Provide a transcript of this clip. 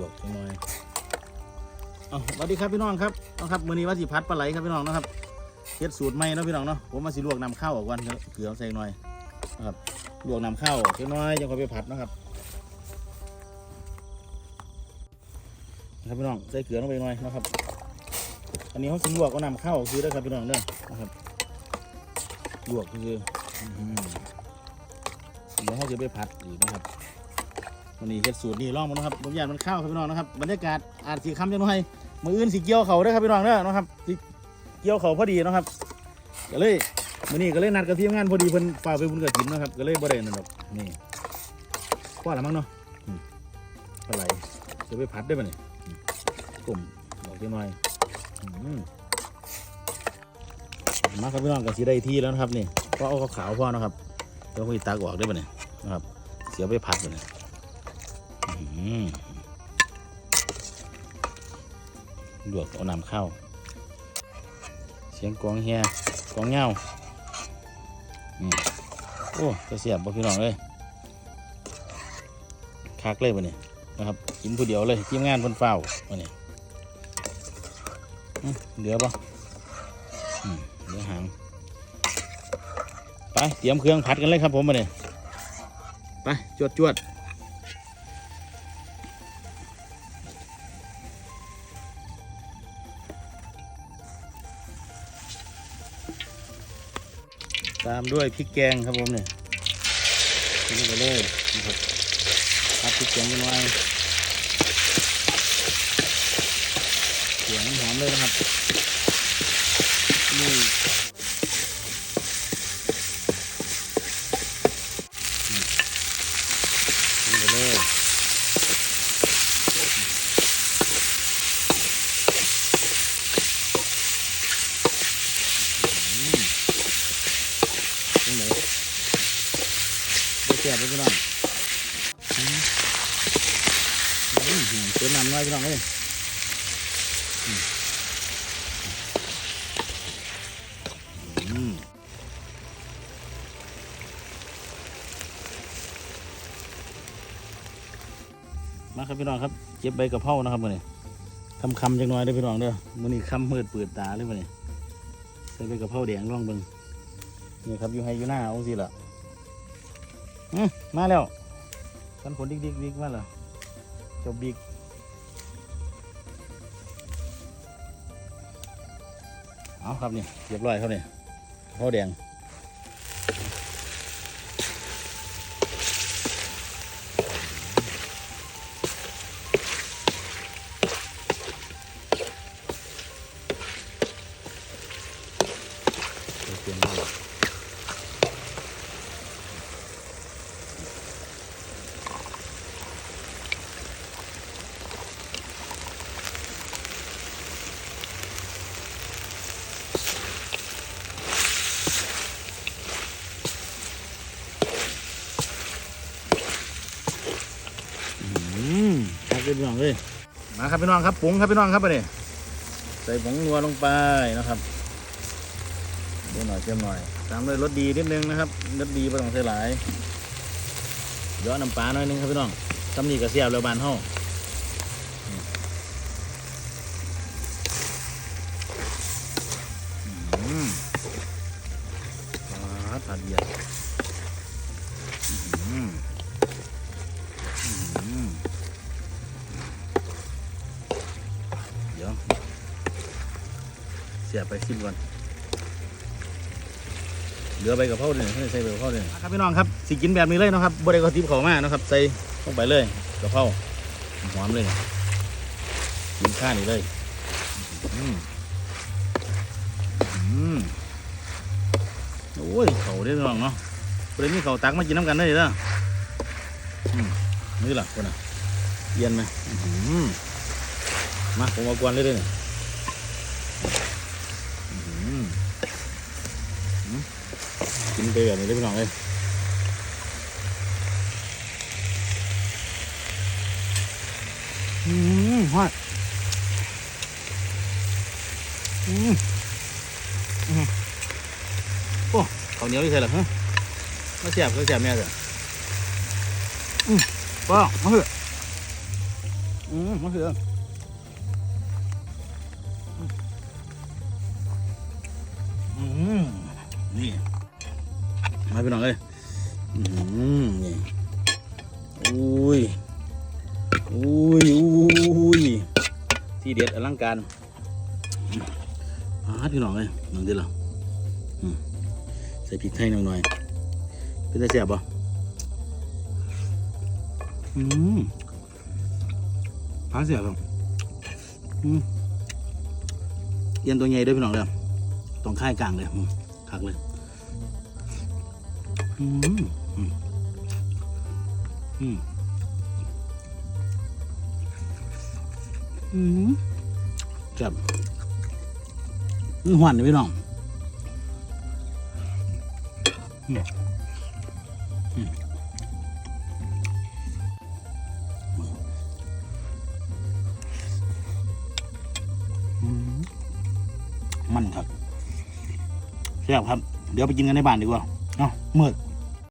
ลวกจังหน่อยเอาสวัสดีครับพี่น้องครับนะครับมื้อนี้ว่าสิพัดปลาไหลครับพี่น้องนะครับเฮ็ดสูตรใหม่เนาะพี่น้องเนาะผมมาสิลวกน้ำข้าวออกก่อนเดี๋ยวเกลือใส่หน่อยนะครับลวกน้ำข้าวจังหน่อยจังค่อยไปผัดนะครับนะครับพี่น้องใส่เกลือลงไปหน่อยนะครับ อันนี้เขาสิลวกเอาน้ำข้าวคือได้ครับพี่น้องเด้อนะครับลวกคืออื้อหือเดี๋ยวเขาจะไปผัดอีกนะครับ วันนี้เฮ็ดสูตรนี่ลองมานะครับผมอยากมันข้าวครับพี่น้องนะครับบรรยากาศอาจสีคำจังหน่อยมืออื่นสีเกี่ยวเขาด้อครับพี่น้องเด้อนะครับสิเกี่ยวเขาพอดีนะครับก็เลยมื้อนี้ก็เลยนัดกับทีมงานพอดีเพิ่นฝากไปบุญกระถินนะครับก็เลยบ่ได้นั่นดอกนี่พอละมั้งเนาะอืมปลาไหลจะไปผัดได้ป่ะเนี่ยอืมกลุ่มบอกจังหน่อยอืมมาครับพี่น้องก็สิได้ที่แล้วนะครับนี่ก็เอาขาวๆพอเนาะครับเดี๋ยวคุยตากออกได้ป่ะเนี่ยนะครับเสียไปผัดป่ะเนี่ย ลวกเอาน้ำเข้า เสียงกวางเฮียกวางเงาโอ้จะเสียบบ่พี่น้องเลยคักเลยวันนี้นะครับกินผู้เดียวเลยทีมงานเพิ่นเฝ้าวันนี้เหลือปะเหลือหาง ไป เตรียมเครื่องผัดกันเลยครับผมมาเนี่ยไป จวดจวด ตามด้วยพริกแกงครับผมเนี่ยนี่ไปเลยนะครับพัดพริกแกงกันไว้เสียงหอมเลยนะครับนี่นี่ไปเลยตรงไหน ได้แก่ไปพี่น้องเติมน้ำน้อยพี่น้องเลยอืมาครับพี่น้องครับเก็บใบกระเพรานะครับมื่อนี้คำคำจังน้อยเด้พี่น้องเด้อมื่อนี้คำมืดเปิดตาเลยมื่อนี้ใส่ใบกระเพราแดงร่องเบิงนี่ครับอยู่ให้อยู่หน้าองสิล่ะ มาแล้วกันผลดิกดิกดิกมาแล้วเจ้าบิ๊กเอาครับนี่เรียบร้อยครับนี่ข้าวแดงเตรียม พี่น้องเลยมาครับพี่น้องครับปรุงครับพี่น้องครับไปเลยใส่ผงนัวลงไปนะครับเดี๋ยวหน่อยเติมหน่อย ตามด้วยรสดีนิดนึงนะครับรสดีไม่ต้องใส่หลายเดี๋ยวน้ำปลาหน่อยนึงครับพี่น้องตำนี่กระเสียบแล้วบานห้องอืมปลาผัดเดียด เสียบไปซิมก่อนเหลือใบกะเพราเนี่ยให้ใส่ใบกะเพราเนี่ยครับพี่น้องครับสิกินแบบนี้เลยนะครับบริกรทิพเขามากนะครับ ใส่ลงไปเลยกะเพราหอมเลยกินข้าวนี่เลยอืมอืมโอ้ยเขาได้พี่น้องเนาะบริมีเขาตักมากินน้ำกันได้เลยเด้ออืมนี่ล่ะคนน่ะเย็นไหมมาผมเอากวนเลยเด้อเนี่ย กินไปแบบนี้ได้พี่น้องเลยอืมฮอดอืมอืมโอ้ข้าวเหนียวที่ใส่หรอฮะมาเสียบก็เสียบแม่จ้ะป้ามาเถอะอืมมะเขืออื พี่น้องเลยอืมนี่อุ้ยอุ้ยอุ้ยที่เด็ดอลังการอาพี่น้องเลยน้องเด็ดเหรอใส่พริกไทยหน่อยๆเป็นไงแซ่บปะอืมพาเสียครับอืมเอียนตัวใหญ่ด้วยพี่น้องเด้อตรงค่ายกลางเลยคักเลย อืมอืมอืมจับหวานเลยพี่น้องอืมอืมอืมมันครับแซ่บครับ เดี๋ยวไปกินกันในบ้านดีกว่า เนาะมืด